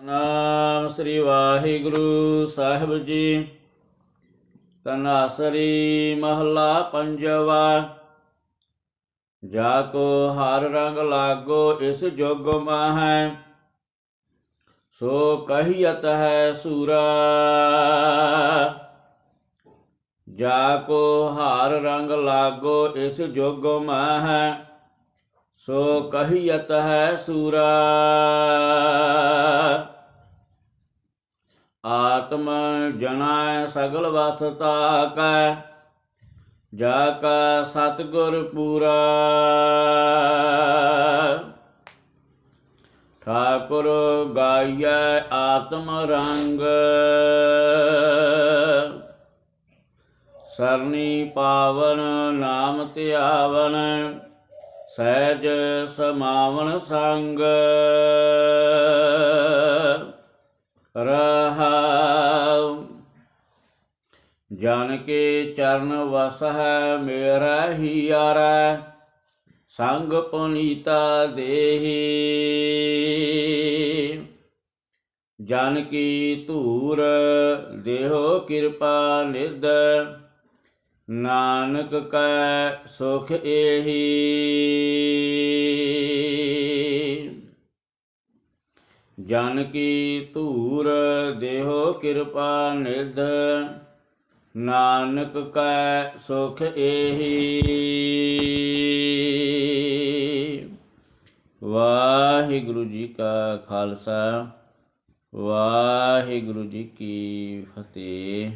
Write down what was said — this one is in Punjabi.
ਨਾਮ ਸ੍ਰੀ ਵਾਹਿਗੁਰੂ ਸਾਹਿਬ ਜੀ। ਤਨਾਸਰੀ ਮਹਲਾ ਪੰਜਵਾ। ਜਾ ਕੋ ਹਰ ਰੰਗ ਲਾਗੋ ਇਸ ਜੁਗ ਮਾਹੈ, ਸੋ ਕਹੀਤ ਹੈ ਸੂਰਾ। ਜਾ ਕੋ ਹਰ ਰੰਗ ਲਾਗੋ ਇਸ ਜੁਗ ਮਾਹੈ, ਸੋ ਕਹੀਤ ਹੈ ਸੂਰਾ। ਆਤਮ ਜਣਾਇ ਸਗਲ ਵਸਤਾ ਕੈ ਜਾ ਕਾ ਸਤਗੁਰ ਪੂਰਾ। ਠਾਕੁਰ ਗਾਈਐ ਆਤਮ ਰੰਗ ਸਰਨੀ ਪਾਵਨ ਨਾਮ ਧਿਆਵਨ, ਸਹਿਜ ਸਮਾਵਨ ਸੰਗ। ਜਨ ਕੇ ਚਰਨ ਵਸ ਹੈ ਮੇਰਾ ਹੀ ਯਾਰਾ, ਸੰਗ ਪੁਨੀਤਾ ਦੇਹੀ। ਜਨ ਕੀ ਧੂਰ ਦੇਹੋ ਕਿਰਪਾ ਨਿਦ ਨਾਨਕ ਕੈ ਸੁਖ ਏਹੀ। ਜਨ ਕੀ ਧੂਰ ਦੇਹੋ ਕਿਰਪਾ ਨਿਧ ਨਾਨਕ ਕੈ ਸੁਖ ਏਹੀ। ਵਾਹਿਗੁਰੂ ਜੀ ਕਾ ਖਾਲਸਾ, ਵਾਹਿਗੁਰੂ ਜੀ ਕੀ ਫਤਿਹ।